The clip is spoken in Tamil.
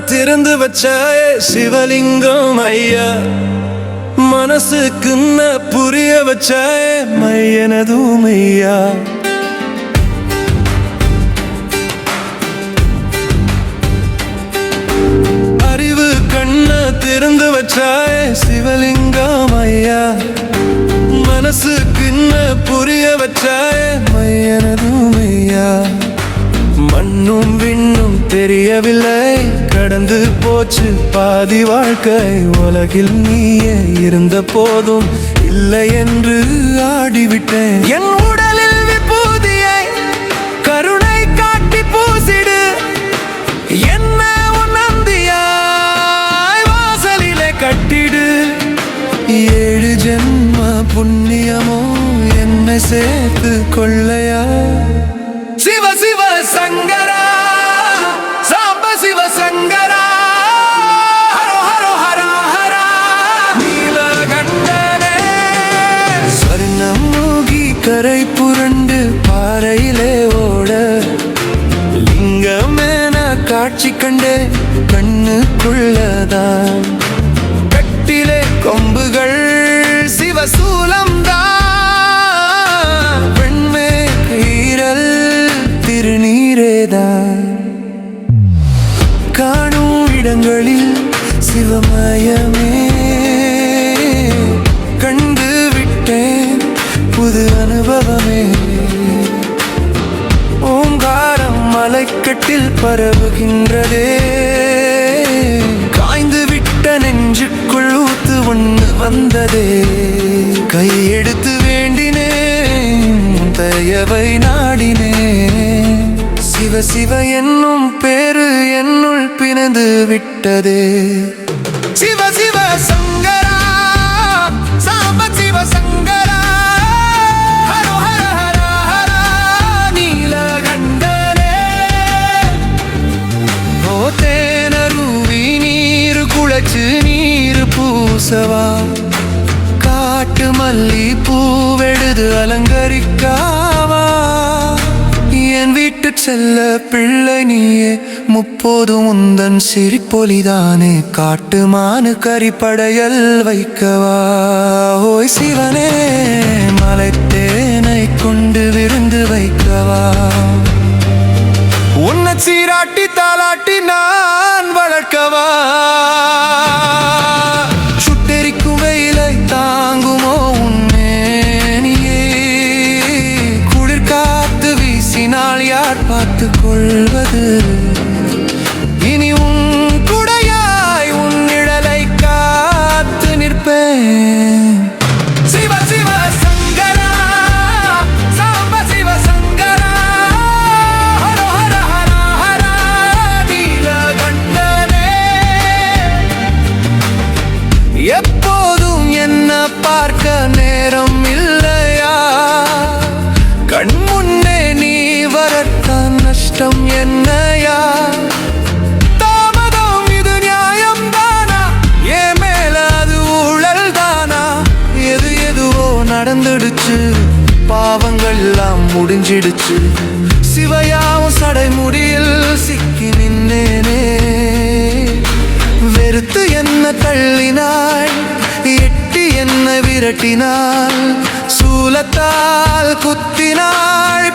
திறந்து வச்சாயே சிவலிங்கம் ஐயா. மனசுக்குன்ன புரிய வச்சாயே மையனதும் ஐயா. அறிவு கண்ண திறந்து வச்சாயே சிவலிங்கம் ஐயா. மனசுக்குன்ன புரிய வச்சாயே மையனதும் ஐயா. மண்ணும் விண்ணும் தெரியவில்லை. கடந்து போச்சு. பாதி வாழ்க்கை உலகில் நீயே இருந்த போதும் இல்லை என்று ஆடிவிட்டேன். என் உடலில் விபூதியை கருணை காட்டி பூசிடு. என்ன உன் வாசலிலே கட்டிடு. ஏழு ஜென்ம புண்ணியமோ என்னை சேர்த்து கொள்ளையா? சிவ சிவ சங்கரா கரை புரண்டு பாறையிலே ஓட. லிங்கமேன காட்சி கண்டே கண்ணுக்குள்ளதான். கட்டிலே கொம்புகள் சிவசூலம் தான் பெண்மே ஈரல் திருநீரேதான். காணும் இடங்களில் சிவமயமே. புது அனுபவமே. ஓங்காரம் மலைக்கட்டில் பரவுகின்றதே. காய்ந்து விட்ட நெஞ்சுக்குள் ஊத்து ஒன்று வந்ததே. கை எடுத்து வேண்டினேன் தயவை நாடினேன். சிவ சிவ என்னும் பேரு என்னுள் பிணைந்து விட்டதே. சிவ சிவ சங்கரா பூவெழுது அலங்கரிக்காவா? என் வீட்டு செல்ல பிள்ளை நீயே முப்போது உந்தன் சிரிப்பொலிதானே காட்டுமானு கரிப்படையல் வைக்கவா? ஓய் சிவனே மலைத்தேனை கொண்டு விருந்து வைக்கவா? உன்னை சீராட்டி தாளாட்டி நான் கொள்வது இனி உன் குடையாய் உன் நிழலை காத்து நிற்பேன். சிவ சிவ சங்கரா சாம்ப சிவ சங்கரா. ஹர ஹர ஹர ஹர நீலகண்டனே. எப்போதும் என்ன பார்க்க நேரம் இல்லையா? கண் முன்னே நீ வரத்தான் நஷ்டம் என்னையா? தாமதம் இது நியாயம் தானா? என் மேல அது ஊழல் தானா? எது எதுவோ நடந்துடுச்சு. பாவங்கள் முடிஞ்சிடுச்சு. சிவையாவும் சடைமுடியில் சிக்கி நின்னேனே. வெறுத்து என்ன தள்ளினாள்? எட்டி என்ன விரட்டினாள்? சூலத்தால் குத்தினாள்?